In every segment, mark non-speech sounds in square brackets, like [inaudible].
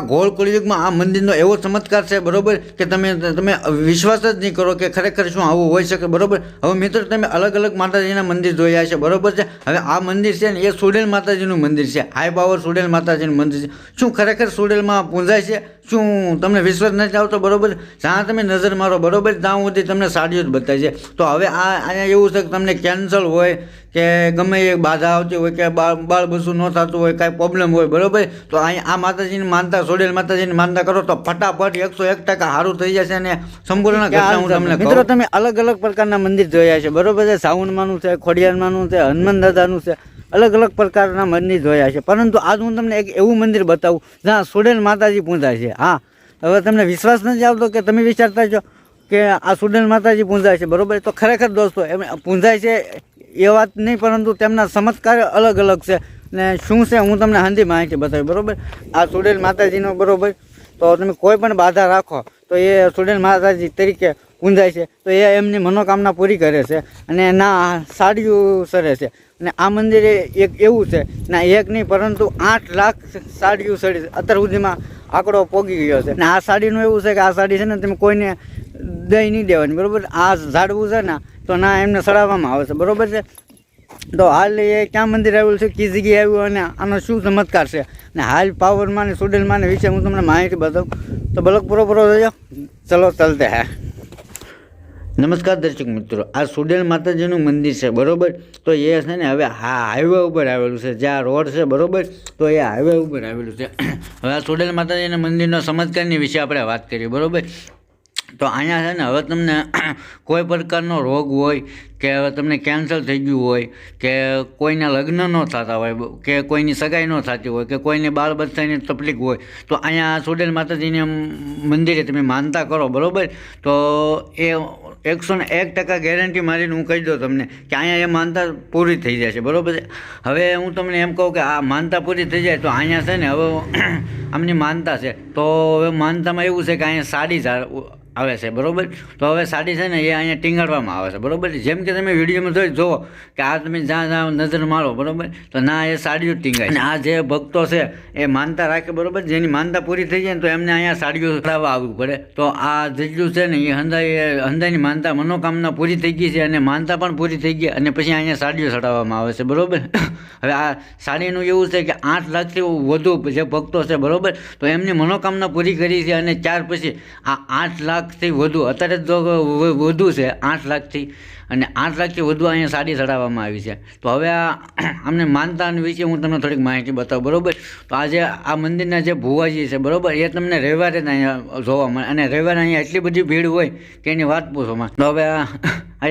આ ગોળ કળિયુગમાં આ મંદિરનો એવો ચમત્કાર છે, બરોબર, કે તમે તમે વિશ્વાસ જ નહીં કરો કે ખરેખર શું આવું હોઈ શકે, બરાબર? હવે મિત્રો, તમે અલગ અલગ માતાજીના મંદિર જોયા છે, બરોબર છે? હવે આ મંદિર છે ને, એ સુડેલ માતાજીનું મંદિર છે. હાઈ પાવર સુડેલ માતાજીનું મંદિર છે. શું ખરેખર સુડેલમાં પૂંજાય છે? શું તમને વિશ્વાસ નથી આવતો, બરોબર? જ્યાં તમે નજર મારો, બરોબર? ત્યાં સુધી તમને સાડીઓ જ બતાવી છે. તો હવે આ, અહીંયા એવું છે કે તમને કેન્સલ હોય કે ગમે એ બાધા આવતી હોય કે બાળ બાળ બસું ન થતું હોય કાંઈ પ્રોબ્લેમ હોય બરાબર? તો અહીં આ માતાજીની માનતા સોડેલ માતાજીની માનતા કરો તો ફટાફટ એકસો એક ટકા સારું થઈ જશે અને સંપૂર્ણ મિત્રો તમે અલગ અલગ પ્રકારના મંદિર જોયા છે બરોબર છે? સાવણમાંનું છે ખોડિયારમાંનું છે હનુમાન દાદાનું છે અલગ અલગ પ્રકારના મંદિર જોયા છે. પરંતુ આજ હું તમને એક એવું મંદિર બતાવું જ્યાં સુડેલ માતાજી પૂંજાય છે. હા હવે તમને વિશ્વાસ નથી આવતો કે તમે વિચારતા છો કે આ સુડેલ માતાજી પૂંજાય છે બરોબર? તો ખરેખર દોસ્તો એમ પૂંજાય છે એ વાત નહીં, પરંતુ તેમના ચમત્કાર અલગ અલગ છે. ને શું છે, હું તમને હાંધી માહિતી બતાવી, બરાબર? આ સુડેલ માતાજીનો, બરાબર? તો તમે કોઈ પણ બાધા રાખો, તો એ સુડેલ માતાજી તરીકે ગુંજાય છે. તો એ એમની મનોકામના પૂરી કરે છે અને ના સાડીઓ સરે છે. અને આ મંદિરે એક એવું છે, ના, એક નહીં, પરંતુ આઠ લાખ સાડીઓ સડી અત્યાર સુધીમાં આંકડો પોગી ગયો છે. ને આ સાડીનું એવું છે કે આ સાડી છે ને, તમે કોઈને દઈ નહીં દેવાની, બરોબર? આ ઝાડવું છે ને તો ના, એમને ચડાવવામાં આવે છે. બરોબર છે? તો હાલ એ ક્યાં મંદિર આવેલું છે? કઈ જગ્યાએ આવ્યું અને આનો શું ચમત્કાર છે? અને હાલ પાવરમાં ને સુડેલમાં વિશે હું તમને માહિતી બતાવું. તો બલક પૂરો પૂરો જોજો ચલો, ચાલતે હા. નમસ્કાર દર્શક મિત્રો. આ સુડેલ માતાજીનું મંદિર છે, બરોબર? તો એ છે ને હવે હા હાઈવે ઉપર આવેલું છે. જ્યાં રોડ છે, બરોબર? તો એ હાઈવે ઉપર આવેલું છે. હવે આ સુડેલ માતાજીના મંદિરના ચમત્કારની વિશે આપણે વાત કરીએ, બરોબર? તો અહીંયા છે ને હવે તમને [clears throat] કોઈ પ્રકારનો રોગ હોય કે હવે તમને કેન્સર થઈ ગયું હોય કે કોઈના લગ્ન ન થતા હોય, કે કોઈની સગાઈ ન થતી હોય, કે કોઈને બાળ બચ્ચાની તકલીફ હોય, તો અહીંયા સુડેલ માતાજીને મંદિરે તમે માનતા કરો, બરાબર? તો એ એકસો ને એક ટકા ગેરંટી મારીને હું કહી દઉં તમને કે અહીંયા એ માનતા પૂરી થઈ જાય છે, બરાબર હવે હું તમને એમ કહું કે આ માનતા પૂરી થઈ જાય તો અહીંયા છે ને હવે [clears throat] આમની માનતા છે. તો હવે માનતામાં એવું છે કે અહીંયા સાડી આવે છે, બરોબર? તો હવે સાડી છે ને એ અહીંયા ટીંગાડવામાં આવે છે, બરોબર? જેમ કે તમે વિડીયોમાં જોઈ, જુઓ કે આ તમે જ્યાં જ્યાં નજર મારો, બરાબર? તો ના, એ સાડીઓ ટીંગાય અને આ જે ભક્તો છે, એ માનતા રાખે, બરાબર? જેની માનતા પૂરી થઈ જાય ને તો એમને અહીંયા સાડીઓ ચડાવવા આવવું પડે. તો આ જેટલું છે ને, એ હંદાઈ હંદાઈની માનતા, મનોકામના પૂરી થઈ ગઈ છે અને માનતા પણ પૂરી થઈ ગઈ અને પછી અહીંયા સાડીઓ ચડાવવામાં આવે છે, બરોબર? હવે આ સાડીનું એવું છે કે આઠ લાખથી વધુ જે ભક્તો છે, બરાબર? તો એમની મનોકામના પૂરી કરી છે અને ત્યાર પછી આ આઠ લાખથી વધુ, અત્યારે તો વધુ છે, આઠ લાખથી. અને આઠ લાખથી વધુ અહીંયા સાડી ચડાવવામાં આવી છે. તો હવે આ [clears throat] અમને માનતા વિશે હું તમને થોડીક માહિતી બતાવું, બરોબર? તો આજે આ મંદિરના જે ભુવાજી છે, બરાબર? એ તમને રવિવારે જ અહીંયા જોવા મળે. અને રવિવારે અહીંયા એટલી બધી ભીડ હોય કે એની વાત પૂછોમાં તો હવે આ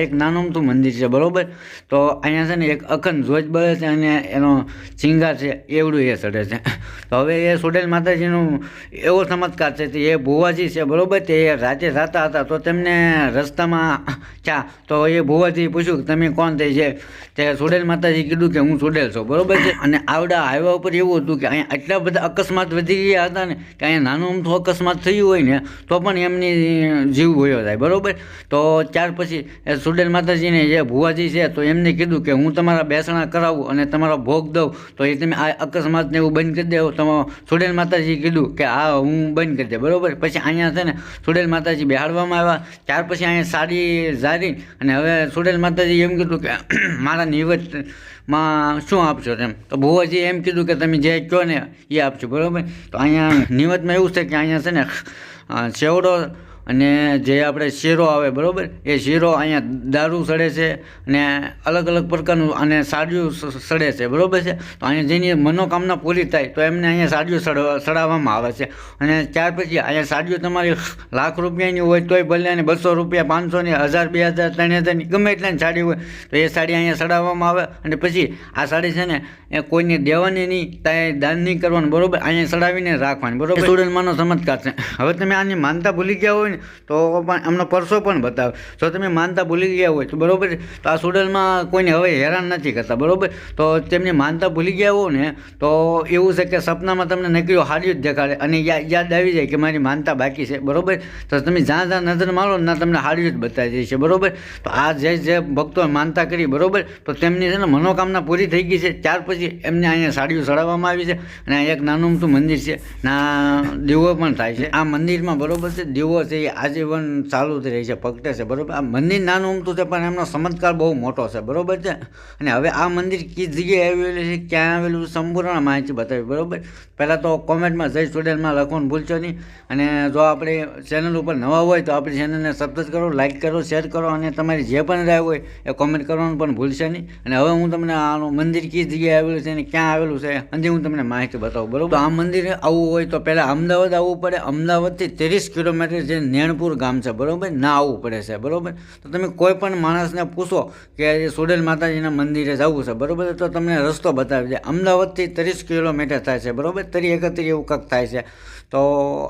[clears throat] એક નાનું અમથું મંદિર છે, બરોબર? તો અહીંયા છે ને એક અખંડ ધ્વજ બળે છે અને એનો સિંગાર છે, એવડું એ ચડે છે. [clears throat] તો હવે એ સુડેલ માતાજીનું એવો ચમત્કાર છે તે એ ભુવાજી છે, બરોબર? તે એ રાતે જતા હતા, તો તેમને રસ્તામાં, ચા, તો એ ભુવાજી પૂછ્યું કે તમે કોણ થઈ છે? તે સુડેલ માતાજી કીધું કે હું સુડેલ છું, બરાબર છે? અને આવડા હાઈવા ઉપર એવું હતું કે અહીંયા આટલા બધા અકસ્માત વધી ગયા હતા ને, કે અહીંયા નાનું અમથું અકસ્માત થયું હોય ને, તો પણ એમની જીવ ગયો થાય, બરોબર? તો ત્યાર પછી એ સુડેલ માતાજીને જે ભુવાજી છે, તો એમને કીધું કે હું તમારા બેસણા કરાવું અને તમારો ભોગ દઉં, તો એ તમે આ અકસ્માતને એવું બંધ કરી દેવો. તમારો સુડેલ માતાજી કીધું કે આ હું બંધ કરી દે, બરાબર? પછી અહીંયા છે ને, સુડેલ માતાજી બેહાડવામાં આવ્યા. ત્યાર પછી અહીંયા સાડી ઝારી અને હવે સુડેલ માતાજી એમ કીધું કે મારા નિવતમાં શું આપશો? તેમ. તો ભુવાજી એમ કીધું કે, તમે જે કહો ને એ આપશો બરાબર? તો અહીંયા નિવતમાં એવું છે કે અહીંયા છે ને સેવડો અને જે આપણે શીરો આવે બરાબર? એ શીરો અહીંયા દારૂ સડે છે અને અલગ અલગ પ્રકારનું અને સાડિયું સડે છે બરાબર છે? તો અહીંયા જેની મનોકામના પૂરી થાય તો એમને અહીંયા સાડીઓ સડવા સડાવવામાં આવે છે. અને ત્યાર પછી અહીંયા સાડીઓ તમારી લાખ રૂપિયાની હોય તોય ભલે અને બસો રૂપિયા પાંચસોની હજાર બે હજાર ત્રણ હજારની ગમે એટલાની સાડી હોય તો એ સાડી અહીંયા સડાવવામાં આવે. અને પછી આ સાડી છે ને એ કોઈને દેવાની નહીં ત્યાં દાન નહીં કરવાનું બરોબર? અહીંયા સડાવીને રાખવાની બરોબર? સ્ટુડન્ટમાંનો ચમત્કાર છે. હવે તમે આની માનતા ભૂલી ગયા હોય ને તો પણ એમનો પરસો પણ બતાવે. જો તમે માનતા ભૂલી ગયા હોય તો બરોબર તો આ સુડલમાં કોઈને હવે હેરાન નથી કરતા, બરોબર? તો તેમની માનતા ભૂલી ગયા હો ને, તો એવું છે કે સપનામાં તમને નકરીઓ હાર્યું જ દેખાડે અને યાદ આવી જાય કે મારી માનતા બાકી છે, બરોબર? તો તમે જ્યાં જ્યાં નજર મારો ને તમને હાર્યું જ બતાવી જાય છે, બરોબર? તો આ જે જે ભક્તો માનતા કરી, બરોબર? તો તેમની છે ને મનોકામના પૂરી થઈ ગઈ છે. ત્યાર પછી એમને અહીંયા સાડીઓ ચડાવવામાં આવી છે અને એક નાનું મોટું મંદિર છે. ના, દીવો પણ થાય છે. આ મંદિરમાં બરોબર છે, દીવો છે એ આજીવન ચાલુ જ રહે છે, પગટે છે, બરાબર? આ મંદિર નાનું અમતું છે, પણ એમનો ચમત્કાર બહુ મોટો છે, બરોબર છે? અને હવે આ મંદિર કઈ જગ્યાએ આવેલું છે, ક્યાં આવેલું સંપૂર્ણ માહિતી બતાવી, બરોબર? પહેલાં તો કોમેન્ટમાં જય સ્ટુડન્ટમાં લખવાનું ભૂલશો નહીં. અને જો આપણે ચેનલ ઉપર નવા હોય તો આપણી ચેનલને સબસ્ક્રાઈબ કરો લાઇક કરો શેર કરો, અને તમારી જે પણ રાય હોય એ કોમેન્ટ કરવાનું પણ ભૂલશે નહીં. અને હવે હું તમને આનું મંદિર કઈ જગ્યાએ આવેલું છે અને ક્યાં આવેલું છે અંગે હું તમને માહિતી બતાવું, બરાબર? આ મંદિર આવવું હોય તો પહેલાં અમદાવાદ આવવું પડે. અમદાવાદથી ત્રીસ કિલોમીટર જે નેણપુર ગામ છે, બરાબર? ના આવવું પડે છે, બરાબર? તો તમે કોઈ પણ માણસને પૂછો કે સુડેલ માતાજીના મંદિરે જવું છે, બરાબર? તો તમને રસ્તો બતાવી દે. અમદાવાદથી ત્રીસ કિલોમીટર થાય છે, બરાબર? તરી એકત્રી એવું કંઈક થાય છે. તો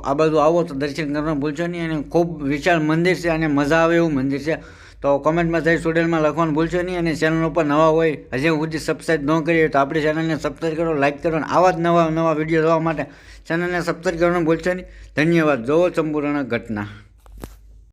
આ બધું આવો તો દર્શન કરવાનું ભૂલશો નહીં. અને ખૂબ વિશાળ મંદિર છે અને મજા આવે એવું મંદિર છે. તો કોમેન્ટમાં થઈ સ્ટુડન્ટમાં લખવાનું ભૂલશો નહીં અને ચેનલ ઉપર નવા હોય, હજી સુધી સબસ્ક્રાઈબ ન કરી તો આપણી ચેનલને સબસ્ક્રાઈબ કરો લાઇક કરો અને આવા જ નવા નવા વીડિયો જોવા માટે ચેનલને સબસ્ક્રાઈબ કરવાનું ભૂલશો નહીં. ધન્યવાદ. જોવો સંપૂર્ણ ઘટના.